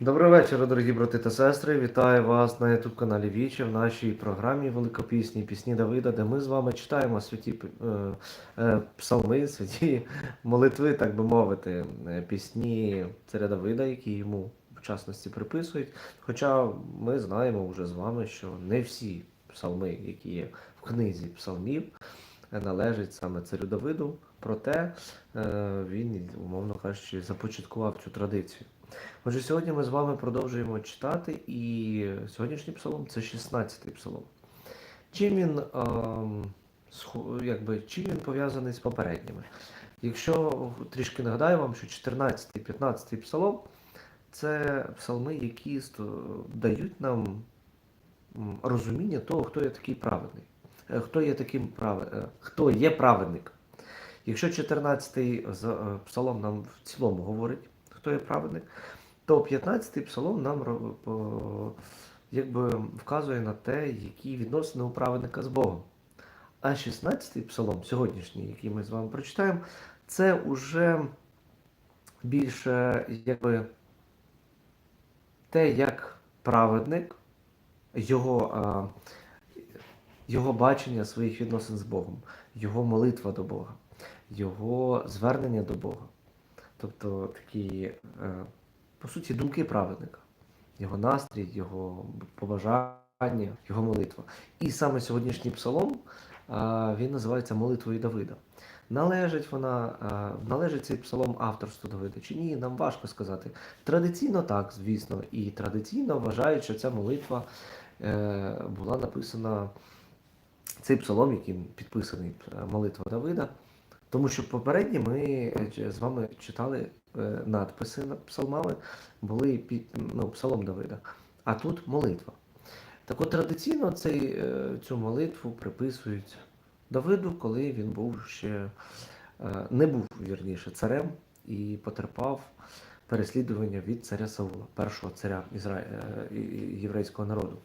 Добрий вечір, дорогі брати та сестри. Вітаю вас на youtube каналі Вічі в нашій програмі Великопісні Пісні Давида, де ми з вами читаємо святі е, е, псалми, святі молитви, так би мовити, е, пісні царя Давида, які йому в частності приписують. Хоча ми знаємо вже з вами, що не всі псалми, які є в книзі псалмів, належать саме царю Давиду. Проте е, він, умовно кажучи, започаткував цю традицію. Отже, сьогодні ми з вами продовжуємо читати, і сьогоднішній псалом це 16-й псалом. Чим він, сху- якби, чим він пов'язаний з попередніми? Якщо трішки нагадаю вам, що 14-й, 15-й псалом це псалми, які дають нам розуміння того, хто є такий праведний, Е, хто є таким праве- е, хто є праведник. Якщо 14-й е, псалом нам в цілому говорить, хто є праведник, то 15-й псалом нам якби вказує на те, які відносини у праведника з Богом. А 16-й псалом, сьогоднішній, який ми з вами прочитаємо, це уже більше якби те, як праведник, його, його бачення своїх відносин з Богом, його молитва до Бога, його звернення до Бога. Тобто такі, е, по суті, думки праведника, його настрій, його побажання, його молитва. І саме сьогоднішній псалом він називається молитвою Давида. Належить вона, належить цей псалом авторству Давида чи ні, нам важко сказати. Традиційно так, звісно, і традиційно вважають, що ця молитва е, була написана, цей псалом, яким підписаний е, молитва Давида. Тому що попередні ми е, з вами читали е, надписи над псалмами, були під ну, псалом Давида. А тут молитва. Так от традиційно цей, е, цю молитву приписують Давиду, коли він був ще не був вірніше царем і потерпав переслідування від царя Саула, першого царя Ізра... єврейського народу.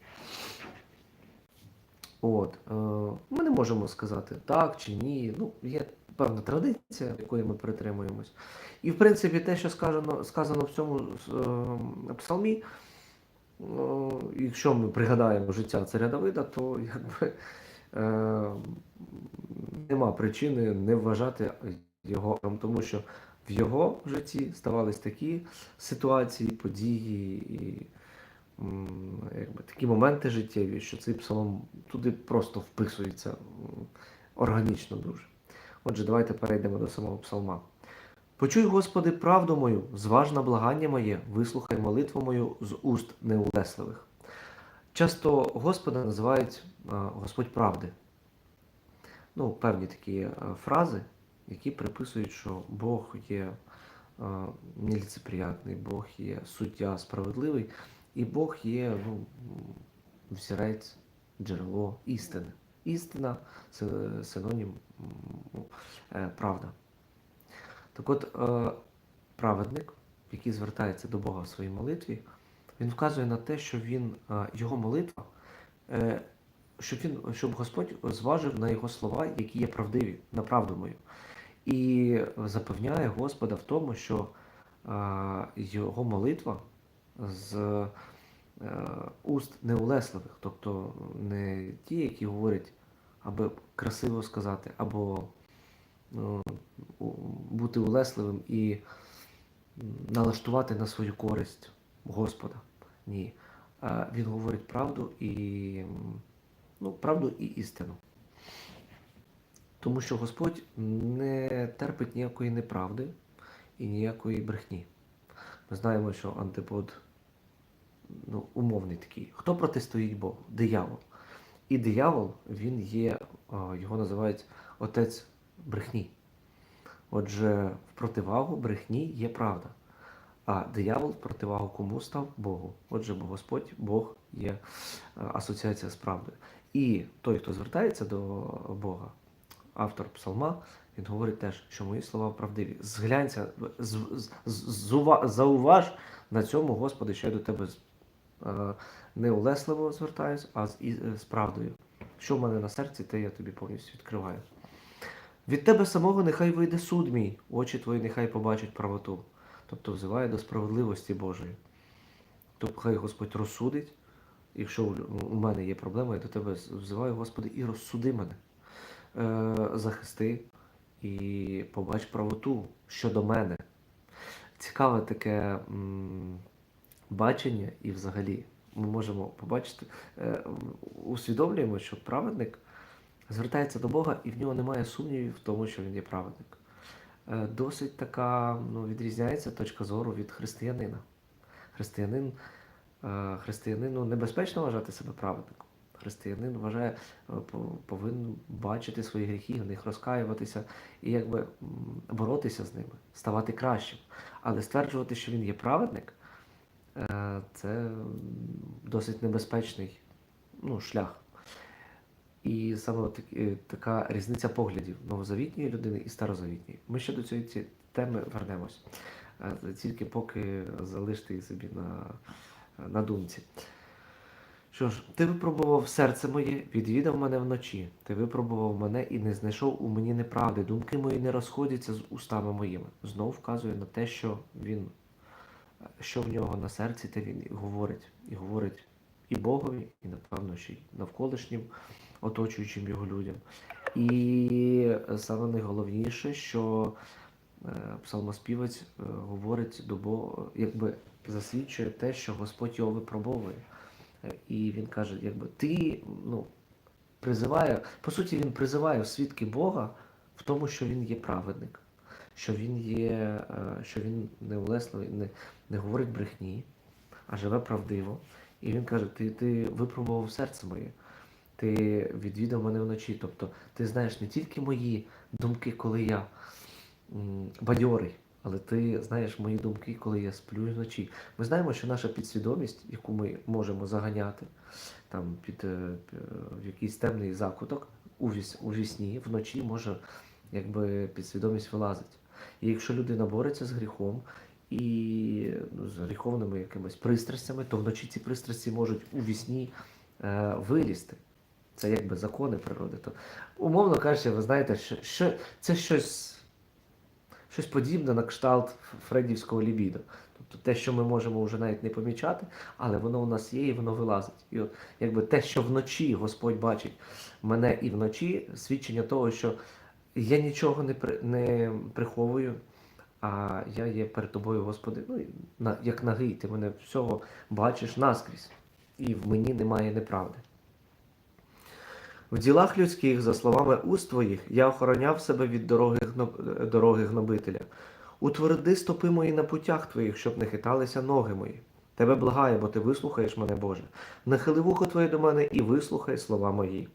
От, ми не можемо сказати так чи ні. Ну, є певна традиція, якої ми притримуємось. І, в принципі, те, що сказано, сказано в цьому е, псалмі, е, якщо ми пригадаємо життя царя Давида, то якби е, нема причини не вважати його, тому що в його житті ставались такі ситуації, події і якби, такі моменти життєві, що цей псалом туди просто вписується органічно дуже. Отже, давайте перейдемо до самого псалма. Почуй, Господи, правду мою, зваж на благання моє, вислухай молитву мою з уст неулесливих. Часто Господа називають Господь правди. Ну, певні такі е, фрази, які приписують, що Бог є неліцеприятний, Бог є суддя справедливий, і Бог є ну, взірець, джерело істини. Істина синонім е, правда. Так от, е, праведник, який звертається до Бога в своїй молитві, він вказує на те, що він, е, його молитва, щоб, він, щоб Господь зважив на його слова, які є правдиві, на правду мою. І запевняє Господа в тому, що його молитва з уст неулесливих, тобто не ті, які говорять, аби красиво сказати, або ну, бути улесливим і налаштувати на свою користь Господа. Ні. Він говорить правду і ну, правду і істину. Тому що Господь не терпить ніякої неправди і ніякої брехні. Ми знаємо, що антипод ну, умовний такий. Хто протистоїть Богу? Диявол. І диявол, він є, його називають отець брехні. Отже, в противагу брехні є правда. А диявол в противагу кому став Богу. Отже, бо Господь, Бог є е, асоціація з правдою. І той, хто звертається до Бога, автор псалма, він говорить теж, що мої слова правдиві. Зглянься, з, з, зауваж на цьому, Господи, що я до тебе е, не улесливо звертаюсь, а з, і- з правдою. Що в мене на серці, те я тобі повністю відкриваю. Від тебе самого нехай вийде суд мій, очі твої нехай побачать правоту. Тобто взиває до справедливості Божої. то хай Господь розсудить. Якщо у мене є проблема, я до тебе взиваю, Господи, і розсуди мене, е, захисти і побач правоту щодо мене. Цікаве таке м, бачення, і взагалі ми можемо побачити, е, усвідомлюємо, що праведник звертається до Бога, і в нього немає сумнівів в тому, що він є праведник. Е, Досить така ну, відрізняється точка зору від християнина. Християнин, е, християнину небезпечно вважати себе праведником. Християнин вважає, повинен бачити свої гріхи, в них розкаюватися і якби боротися з ними, ставати кращим. Але стверджувати, що він є праведник, це досить небезпечний ну, шлях. І саме так- е, така різниця поглядів новозавітньої людини і старозавітньої. Ми ще до цієї теми вернемось. Е, Тільки поки залиште її собі на, на думці. Що ж, ти випробував серце моє, відвідав мене вночі. Ти випробував мене і не знайшов у мені неправди. Думки мої не розходяться з устами моїми. Знов вказує на те, що він, що в нього на серці, те він говорить. І говорить і Богові, і напевно ще й навколишнім, оточуючим його людям. І саме найголовніше, що е, псалмоспівець е, говорить до Бога, якби засвідчує те, що Господь його випробовує. Е, І він каже, якби ти ну, призиває, по суті, він призиває в свідки Бога в тому, що він є праведник, що він є, е, що він не улесно, не, не говорить брехні, а живе правдиво. І він каже: Ти, ти випробував серце моє, ти відвідав мене вночі. Тобто ти знаєш не тільки мої думки, коли я бадьорий, але ти знаєш мої думки, коли я сплю вночі. Ми знаємо, що наша підсвідомість, яку ми можемо заганяти там під е, в якийсь темний закуток у вісні, вночі може якби підсвідомість вилазить. І якщо людина бореться з гріхом і ну, з гріховними якимись пристрастями, то вночі ці пристрасті можуть у вісні е, вилізти. Це якби закони природи. То, умовно кажучи, ви знаєте, що, що це щось, щось подібне на кшталт фредівського лібідо. Тобто те, що ми можемо вже навіть не помічати, але воно у нас є і воно вилазить. І от якби те, що вночі Господь бачить мене і вночі, свідчення того, що я нічого не, при, не приховую, а я є перед тобою, Господи, ну, на, як нагий, ти мене всього бачиш наскрізь, і в мені немає неправди. В ділах людських, за словами уст твоїх, я охороняв себе від дороги, дороги гнобителя. Утверди стопи мої на путях твоїх, щоб не хиталися ноги мої. Тебе благаю, бо ти вислухаєш мене, Боже. Нахили вухо твоє до мене і вислухай слова мої.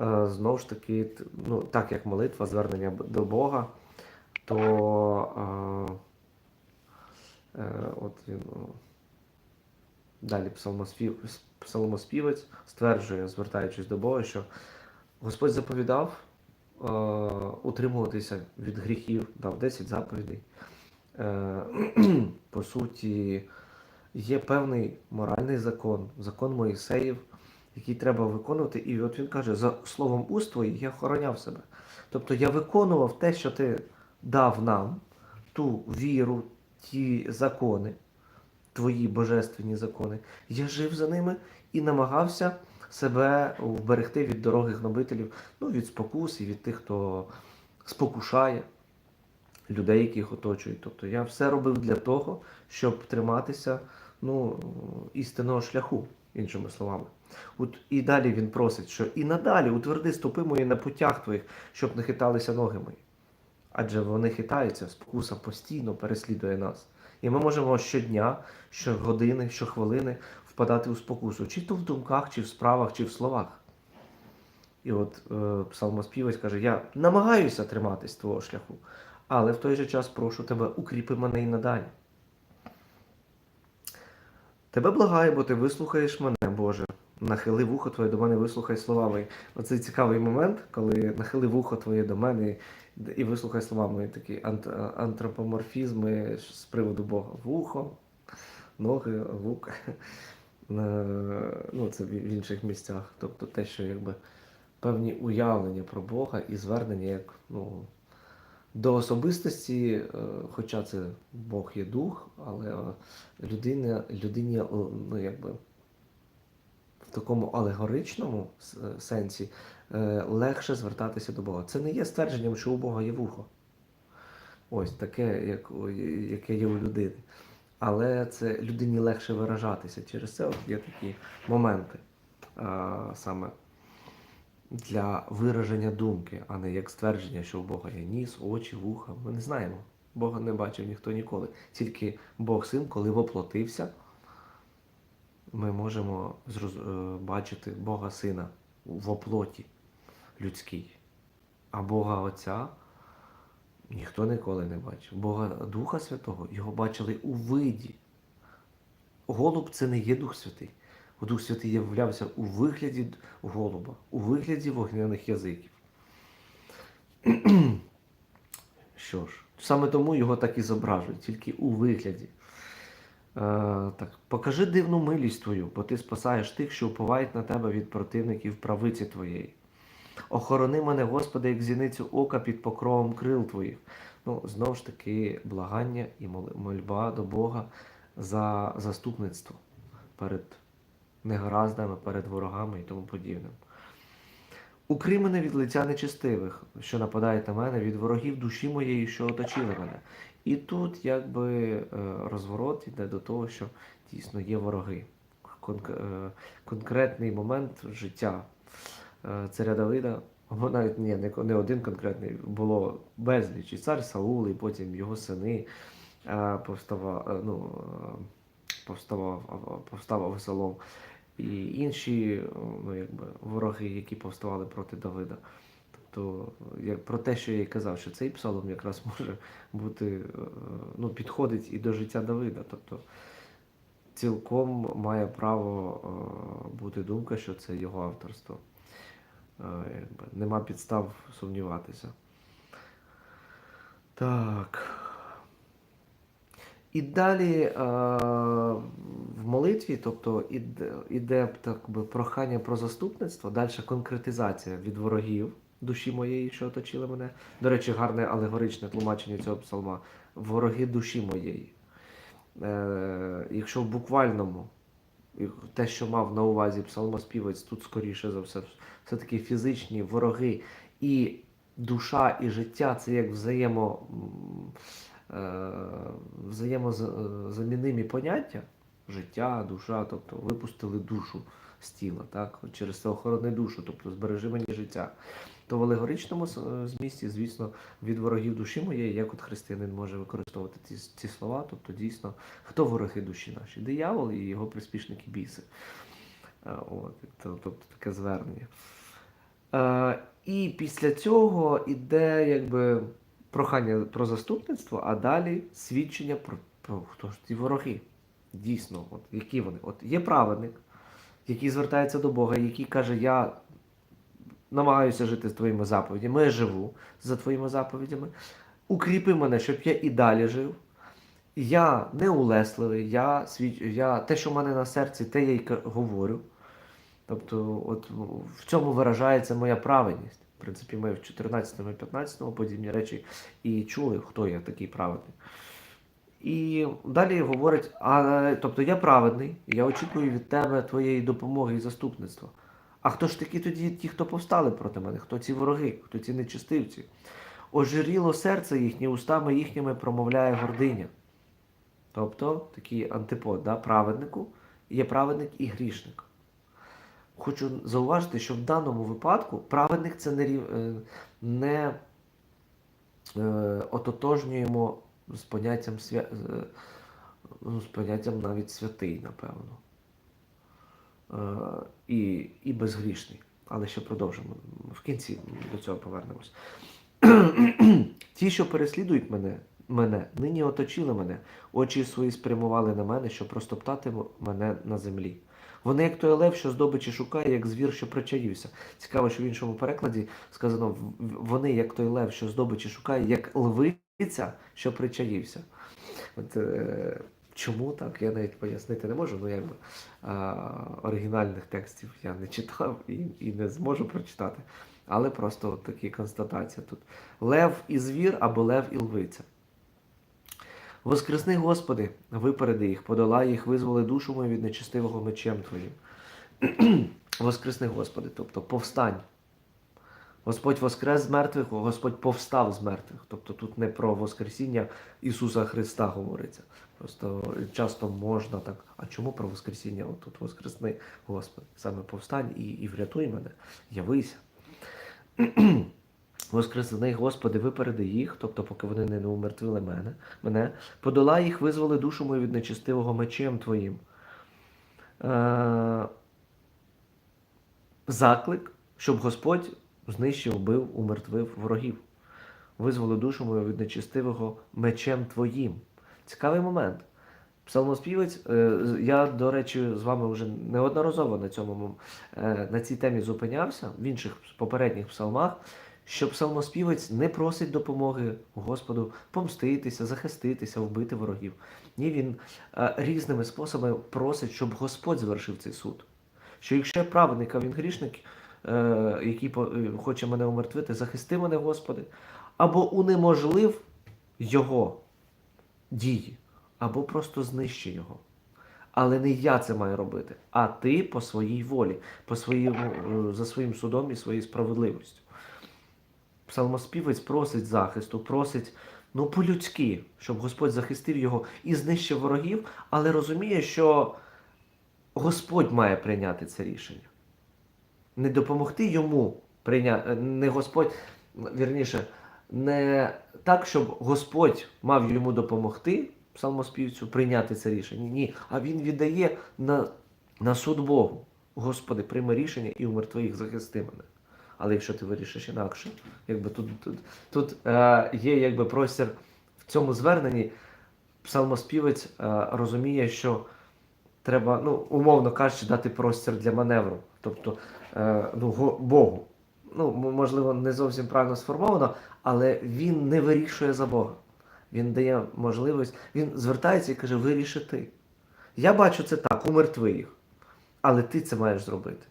Е, Знову ж таки, ну, так як молитва, звернення до Бога, то е, е, от він далі псалмоспів, псалмоспівець стверджує, звертаючись до Бога, що Господь заповідав е, утримуватися від гріхів, дав 10 заповідей. Е, по суті, є певний моральний закон, закон Моїсеїв, який треба виконувати. І от він каже: за словом уст твоїх я охороняв себе. Тобто я виконував те, що ти дав нам, ту віру, ті закони, твої божественні закони. Я жив за ними і намагався себе вберегти від дороги гнобителів, ну, від спокус і від тих, хто спокушає людей, яких оточують. Тобто я все робив для того, щоб триматися ну, істинного шляху, іншими словами. От і далі він просить, що і надалі утверди стопи мої на путях твоїх, щоб не хиталися ноги мої. Адже вони хитаються, спокуса постійно переслідує нас. І ми можемо щодня, щогодини, щохвилини впадати у спокусу, чи то в думках, чи в справах, чи в словах. І от е, псалмоспівець каже: Я намагаюся триматись твого шляху, але в той же час прошу тебе, укріпи мене і надалі. Тебе благаю, бо ти вислухаєш мене, Боже. Нахили вухо твоє до мене, вислухай слова мої. Оцей цікавий момент, коли нахили вухо твоє до мене і вислухай слова мої, такі ант- антропоморфізми з приводу Бога. Вухо, ноги, вук. Е, Ну, це в інших місцях. Тобто те, що якби певні уявлення про Бога і звернення як ну, до особистості, е, хоча це Бог є дух, але людина, людині е, ну, якби, в такому алегоричному е, сенсі легше звертатися до Бога. Це не є ствердженням, що у Бога є вухо. Ось таке, як, яке є у людини. Але це людині легше виражатися. Через це от є такі моменти а, саме для вираження думки, а не як ствердження, що у Бога є ніс, очі, вуха. Ми не знаємо. Бога не бачив ніхто ніколи. Тільки Бог син, коли воплотився, ми можемо е, бачити Бога Сина в оплоті людській. А Бога Отця ніхто ніколи не бачив. Бога Духа Святого його бачили у виді. Голуб це не є Дух Святий. Дух Святий являвся у вигляді голуба, у вигляді вогняних язиків. Що ж, саме тому його так і зображують, тільки у вигляді. Е, так, покажи дивну милість твою, бо ти спасаєш тих, що уповають на тебе від противників правиці твоєї. Охорони мене, Господи, як зіницю ока під покровом крил твоїх. Ну, знову ж таки, благання і мольба до Бога за заступництво перед негараздами, перед ворогами і тому подібним. Укрий мене від лиця нечестивих, що нападають на мене, від ворогів душі моєї, що оточили мене. І тут якби е, розворот йде до того, що дійсно є вороги. Е, конкретний момент життя е, царя Давида, або навіть ні, не, один конкретний, було безліч. І цар Саул, і потім його сини е, повстава, е, ну, повставав, повстав Авесолом, і інші ну, якби, вороги, які повставали проти Давида. Тобто, як про те, що я і казав, що цей псалом якраз може бути, е, ну, підходить і до життя Давида. Тобто цілком має право е, бути думка, що це його авторство. Е, Нема підстав сумніватися. Так. І далі е, в молитві, тобто іде, так би, прохання про заступництво, далі конкретизація від ворогів душі моєї, що оточили мене. До речі, гарне алегоричне тлумачення цього псалма. Вороги душі моєї. Е, якщо в буквальному, те, що мав на увазі псалмоспівець, тут скоріше за все, все-таки фізичні вороги і душа, і життя це як взаємо. Е, взаємозамінимі поняття життя, душа, тобто випустили душу з тіла, так? Через це охорони душу, тобто збережи мені життя. То в алегоричному е, змісті, звісно, від ворогів душі моєї, як от християнин може використовувати ці, ці слова, тобто дійсно, хто вороги душі наші? Диявол і його приспішники біси. Е, От, то- тобто таке звернення. І після цього іде якби прохання про заступництво, а далі свідчення про, про хто ж ці вороги. Дійсно, от, які вони? От є праведник, який звертається до Бога, який каже: Я намагаюся жити з твоїми заповідями, я живу за твоїми заповідями. Укріпи мене, щоб я і далі жив. Я не улесливий, я, свідч... я те, що в мене на серці, те я й говорю. Тобто, от в цьому виражається моя праведність. Принципі, ми в 14 і 15 подібні речі і чули, хто я такий праведний. І далі говорить: а, тобто я праведний, я очікую від тебе твоєї допомоги і заступництва. А хто ж такі тоді ті, хто повстали проти мене? Хто ці вороги, хто ці нечистивці? Ожиріло серце їхнє, устами їхніми промовляє гординя. Тобто такий антипод, да? праведнику є праведник і грішник. Хочу зауважити, що в даному випадку праведник це не, е, не е, ототожнюємо з поняттям, свя... е, ну, з поняттям навіть святий, напевно. І, і безгрішний. Але ще продовжимо. В кінці до цього повернемось. Ті, що переслідують мене, мене, нині оточили мене, очі свої спрямували на мене, щоб розтоптати мене на землі. Вони, як той лев, що здобичі шукає, як звір, що причаївся. Цікаво, що в іншому перекладі сказано: вони, як той лев, що здобичі шукає, як левиця, що причаївся. От, е, чому так, я навіть пояснити не можу, ну якби а, оригінальних текстів я не читав і, і не зможу прочитати. Але просто от такі констатації тут. Лев і звір або лев і лвиця. Воскресни, Господи, випереди їх, подолай їх, визволи душу мою від нечистивого мечем Твоїм. Воскресни, Господи, тобто повстань. Господь воскрес з мертвих, Господь повстав з мертвих. Тобто тут не про Воскресіння Ісуса Христа говориться. Просто часто можна так. А чому про Воскресіння? От тут Воскресни, Господи, саме повстань і, і врятуй мене, явися. Воскресни, Господи, випереди їх, тобто, поки вони не умертвили мене, мене, подолай їх, визволи душу мою від нечистивого мечем Твоїм. Е- заклик, щоб Господь знищив, бив, умертвив ворогів. Визволи душу мою від нечистивого мечем Твоїм. Цікавий момент. Псалмоспівець, е, я, до речі, з вами вже неодноразово на цьому е, на цій темі зупинявся в інших попередніх псалмах, що псалмоспівець не просить допомоги Господу помститися, захиститися, вбити ворогів. Ні, він е, різними способами просить, щоб Господь звершив цей суд. Що якщо я праведник, а він грішник, е, який е, хоче мене умертвити, захисти мене, Господи, або унеможлив його дії, або просто знищи його. Але не я це маю робити, а ти по своїй волі, по своєму, за своїм судом і своєю справедливістю. Псалмоспівець просить захисту, просить ну, по-людськи, щоб Господь захистив його і знищив ворогів, але розуміє, що Господь має прийняти це рішення. Не допомогти йому прийняти, не Господь, вірніше, не так, щоб Господь мав йому допомогти, псалмоспівцю, прийняти це рішення. Ні. А він віддає на, на суд Богу. Господи, прийми рішення і умертви їх, захисти мене. Але якщо ти вирішиш інакше, якби тут, тут, тут е, є якби простір в цьому зверненні, псалмоспівець е, розуміє, що треба, ну, умовно кажучи, дати простір для маневру. Тобто е, ну, Богу. Ну, можливо, не зовсім правильно сформовано, але він не вирішує за Бога. Він дає можливість, він звертається і каже: виріши ти. Я бачу це так, умертви їх. Але ти це маєш зробити.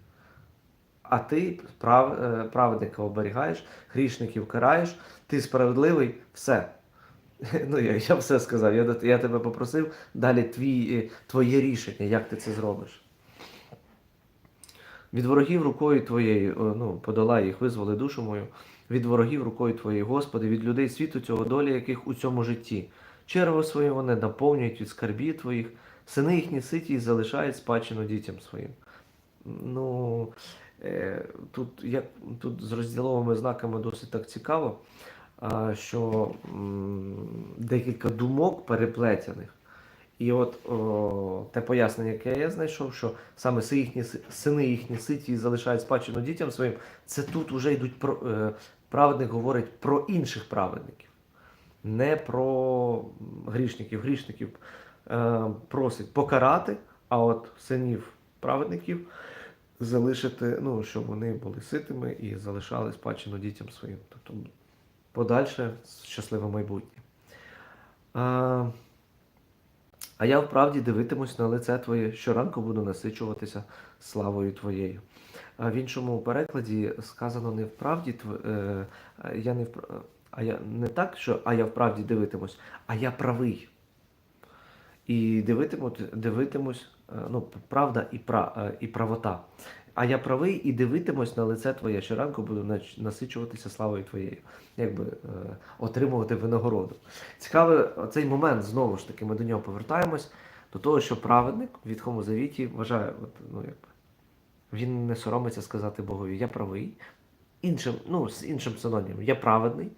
А ти прав, е, праведника оберігаєш, грішників караєш, ти справедливий, все. Ну, я, я все сказав. Я, я тебе попросив далі твій, е, твоє рішення, як ти це зробиш. Від ворогів рукою твоєю, ну, подолай їх, визволи душу мою. Від ворогів рукою твоєю, Господи, від людей світу цього долі, яких у цьому житті. Черво своє вони наповнюють від скарбів твоїх, сини їхні ситі і залишають спадщину дітям своїм. Ну, тут, як, тут з розділовими знаками досить так цікаво, що декілька думок переплетених. І от о, те пояснення, яке я знайшов, що саме їхні, сини їхні ситі залишають спадщину дітям своїм, це тут вже йдуть про е, праведник говорить про інших праведників, не про грішників. Грішників е, просить покарати, а от синів праведників залишити, ну, щоб вони були ситими і залишали спадщину дітям своїм. Тобто подальше щасливе майбутнє. А, а я вправді дивитимусь на лице Твоє, щоранку буду насичуватися славою Твоєю. А в іншому перекладі сказано не вправді, е, я не впра- а я не так, що а я вправді дивитимусь, а я правий. І дивитимуть, дивитимусь, е, ну, правда і, пра, е, і правота. А я правий і дивитимусь на лице Твоє, щоранку буду насичуватися славою Твоєю, якби е, отримувати винагороду. Цікавий цей момент, знову ж таки, ми до нього повертаємось, до того, що праведник в Відхому Завіті вважає, от, ну, якби, він не соромиться сказати Богові, я правий, іншим, ну, з іншим синонімом, я праведний,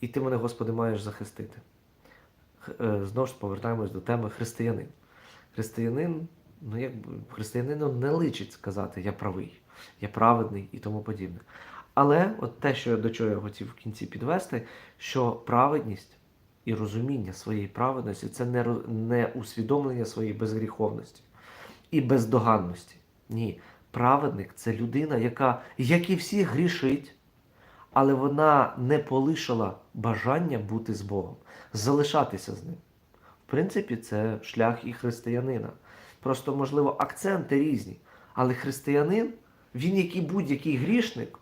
і ти мене, Господи, маєш захистити. Е, Знову ж повертаємось до теми християнин. Християнин, ну якби християнину не личить сказати я правий, я праведний і тому подібне. Але от те, що до чого я хотів в кінці підвести, що праведність і розуміння своєї праведності це не, не усвідомлення своєї безгріховності і бездоганності. Ні, праведник це людина, яка, як і всі, грішить, але вона не полишила бажання бути з Богом, залишатися з ним. В принципі, це шлях і християнина. Просто, можливо, акценти різні. Але християнин, він, як і будь-який грішник,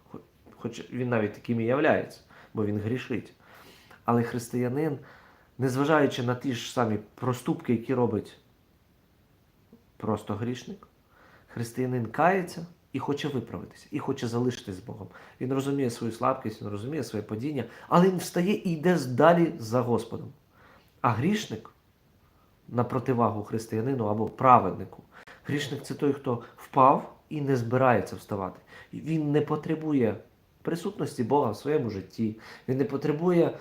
хоч він навіть таким і являється, бо він грішить. Але християнин, незважаючи на ті ж самі проступки, які робить просто грішник, християнин кається і хоче виправитися, і хоче залишитись з Богом. Він розуміє свою слабкість, він розуміє своє падіння, але він встає і йде далі за Господом. А грішник на противагу християнину або праведнику. Грішник це той, хто впав і не збирається вставати. Він не потребує присутності Бога в своєму житті. Він не потребує,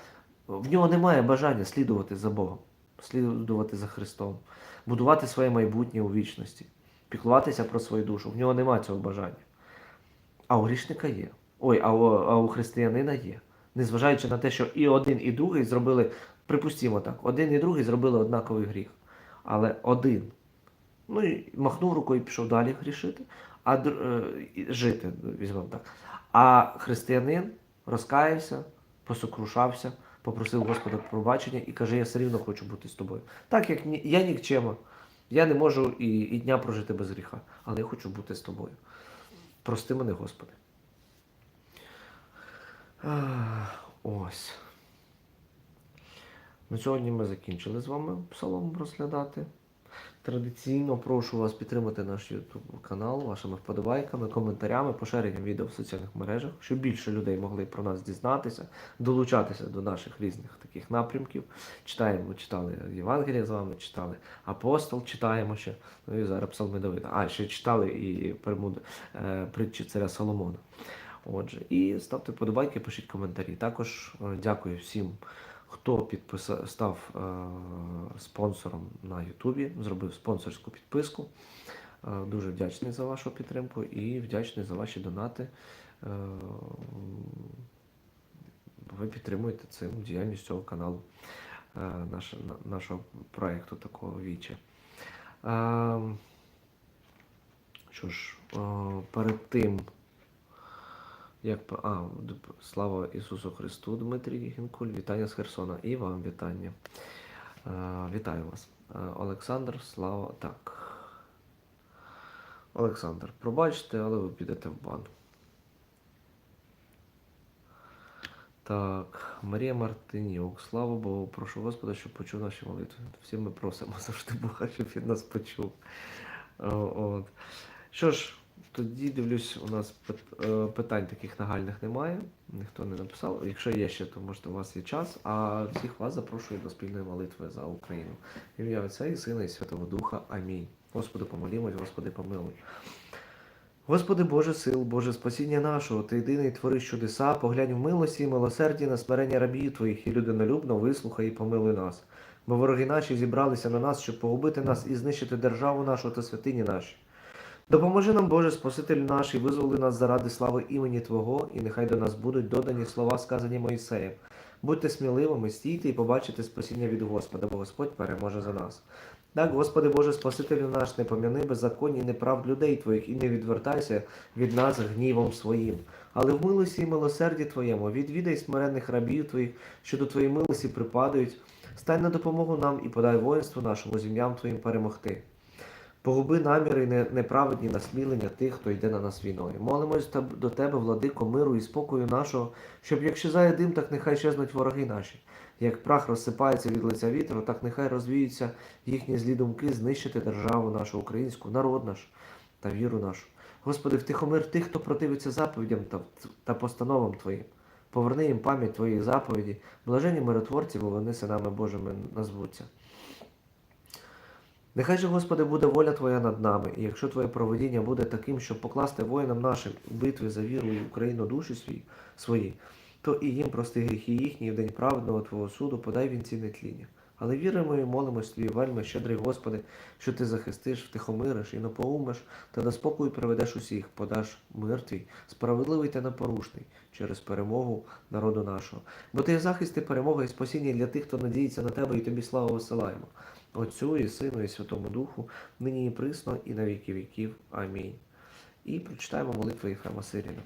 в нього немає бажання слідувати за Богом, слідувати за Христом, будувати своє майбутнє у вічності, піклуватися про свою душу. В нього немає цього бажання. А у грішника є. Ой, а у, а у християнина є. Незважаючи на те, що і один, і другий зробили, припустімо так, один і другий зробили однаковий гріх. Але один ну і махнув рукою і пішов далі грішити, а е, жити, візьмемо так. А християнин розкаявся, посокрушався, попросив Господа пробачення і каже: Я все рівно хочу бути з тобою. Так як я нікчема, я не можу і, і дня прожити без гріха, але я хочу бути з тобою. Прости мене, Господи. А, Ось. На сьогодні ми закінчили з вами псалом розглядати. Традиційно прошу вас підтримати наш YouTube канал вашими вподобайками, коментарями, поширенням відео в соціальних мережах, щоб більше людей могли про нас дізнатися, долучатися до наших різних таких напрямків. Читаємо, читали Євангелія з вами, читали Апостол, читаємо ще. Ну і зараз псалми Давида. А, ще читали і перемуди е, притчі царя Соломона. Отже, і ставте вподобайки, пишіть коментарі. Також е, дякую всім хто підписав, став е, спонсором на Ютубі, зробив спонсорську підписку. Е, дуже вдячний за вашу підтримку і вдячний за ваші донати. Е, ви підтримуєте цим діяльність цього каналу, е, наш, на- нашого проєкту такого віче. Е, що ж, е, перед тим, як а, слава Ісусу Христу, Дмитрій Гінкуль, вітання з Херсона. І вам вітання. Е, вітаю вас. Олександр, слава. Так. Олександр, пробачте, але ви підете в бан. Так, Марія Мартинюк, слава Богу, прошу Господа, щоб почув наші молитви. Всі ми просимо завжди Бога, щоб він нас почув. От. Що ж, тоді дивлюсь, у нас е, питань таких нагальних немає. Ніхто не написав. Якщо є ще, то можете у вас є час. А всіх вас запрошую до спільної молитви за Україну. Ім'я Отця і Сина і Святого Духа. Амінь. Господи, помолімось, Господи, помилуй. Господи Боже сил, Боже спасіння нашого, Ти єдиний твориш чудеса, поглянь в милості і милосерді на смирення рабів Твоїх і людинолюбно вислухай і помилуй нас. Бо вороги наші зібралися на нас, щоб погубити нас і знищити державу нашу та святині наші. Допоможи нам, Боже, Спасителю наш, і визволи нас заради слави імені Твого, і нехай до нас будуть додані слова, сказані Моїсеєм. Будьте сміливими, стійте і побачите спасіння від Господа, бо Господь переможе за нас. Так, Господи Боже, Спасителю наш, не пом'яни беззаконні неправд людей Твоїх, і не відвертайся від нас гнівом своїм. Але в милості і милосерді Твоєму відвідай смиренних рабів Твоїх, що до Твоєї милості припадають. Стань на допомогу нам і подай воїнству нашому зім'ям Твоїм перемогти. Погуби наміри не- неправедні насмілення тих, хто йде на нас війною. Молимось до Тебе, владико, миру і спокою нашого, щоб як щезає дим, так нехай щезнуть вороги наші. Як прах розсипається від лиця вітру, так нехай розвіються їхні злі думки знищити державу нашу українську, народ наш та віру нашу. Господи, втихомир тих, хто противиться заповідям та, та постановам Твоїм. Поверни їм пам'ять Твоїх заповіді, блажені миротворці, бо вони синами Божими назвуться. Нехай же, Господи, буде воля Твоя над нами, і якщо Твоє проведіння буде таким, щоб покласти воїнам нашим у битві за віру і Україну душі свої, свої, то і їм прости гріхи їхні, в день праведного Твого суду подай вінці нетління. Але віримо і молимось Тобі, вельми, щедрий Господи, що Ти захистиш, втихомириш і напоумиш, та на спокою приведеш усіх, подаш мир Твій, справедливий та непорушний, через перемогу народу нашого. Бо Ти захист і перемога і спасіння для тих, хто надіється на Тебе, і Тобі славу висилаємо. Отцю і Сину, і Святому Духу, нині і присно, і на віки віків. Амінь. І прочитаємо молитву Єфрема Сиріна.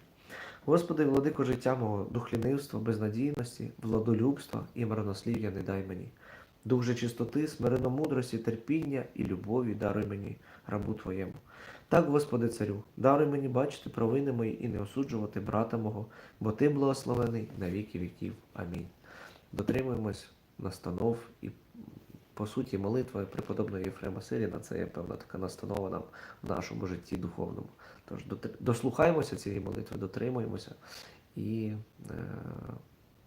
Господи, владико життя мого, дух лінивства, безнадійності, владолюбства і марнослів'я не дай мені. Дух же чистоти, смиренно мудрості, терпіння і любові даруй мені, рабу Твоєму. Так, Господи царю, даруй мені бачити провини мої і не осуджувати брата мого, бо ти благословений на віки віків. Амінь. Дотримуємось настанов і по суті молитва преподобного Єфрема Сиріна це є певна така настанова нам в нашому житті духовному. Тож дослухаємося цієї молитви, дотримуємося і е,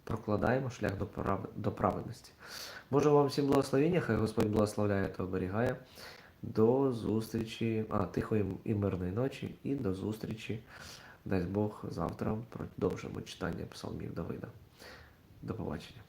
прокладаємо шлях до, прав... до праведності. Боже вам всім благословення, хай Господь благословляє та оберігає. До зустрічі, а, тихої і мирної ночі, і до зустрічі, дасть Бог, завтра продовжимо читання псалмів Давида. До побачення.